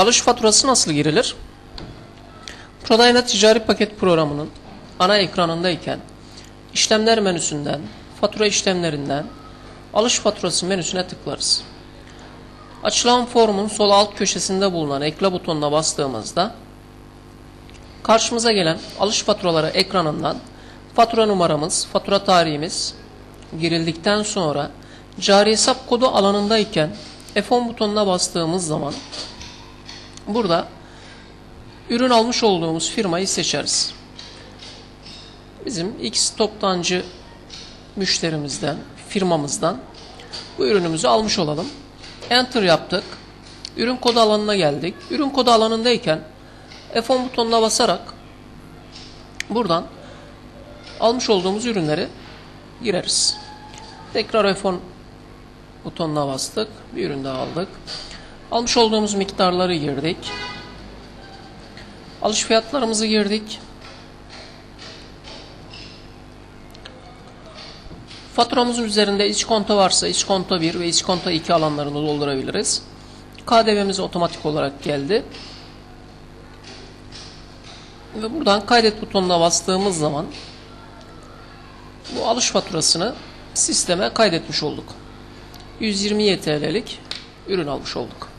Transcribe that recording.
Alış faturası nasıl girilir? Prodayna ticari paket programının ana ekranındayken işlemler menüsünden, fatura işlemlerinden alış faturası menüsüne tıklarız. Açılan formun sol alt köşesinde bulunan ekle butonuna bastığımızda karşımıza gelen alış faturaları ekranından fatura numaramız, fatura tarihimiz girildikten sonra cari hesap kodu alanındayken F10 butonuna bastığımız zaman burada ürün almış olduğumuz firmayı seçeriz. Bizim X toptancı müşterimizden, firmamızdan bu ürünümüzü almış olalım. Enter yaptık. Ürün kodu alanına geldik. Ürün kodu alanındayken F10 butonuna basarak buradan almış olduğumuz ürünleri gireriz. Tekrar F10 butonuna bastık. Bir ürün daha aldık. Almış olduğumuz miktarları girdik. Alış fiyatlarımızı girdik. Faturamızın üzerinde iç konto varsa iç konto 1 ve iç konto 2 alanlarını doldurabiliriz. KDV'miz otomatik olarak geldi. Ve buradan kaydet butonuna bastığımız zaman bu alış faturasını sisteme kaydetmiş olduk. 120 TL'lik ürün almış olduk.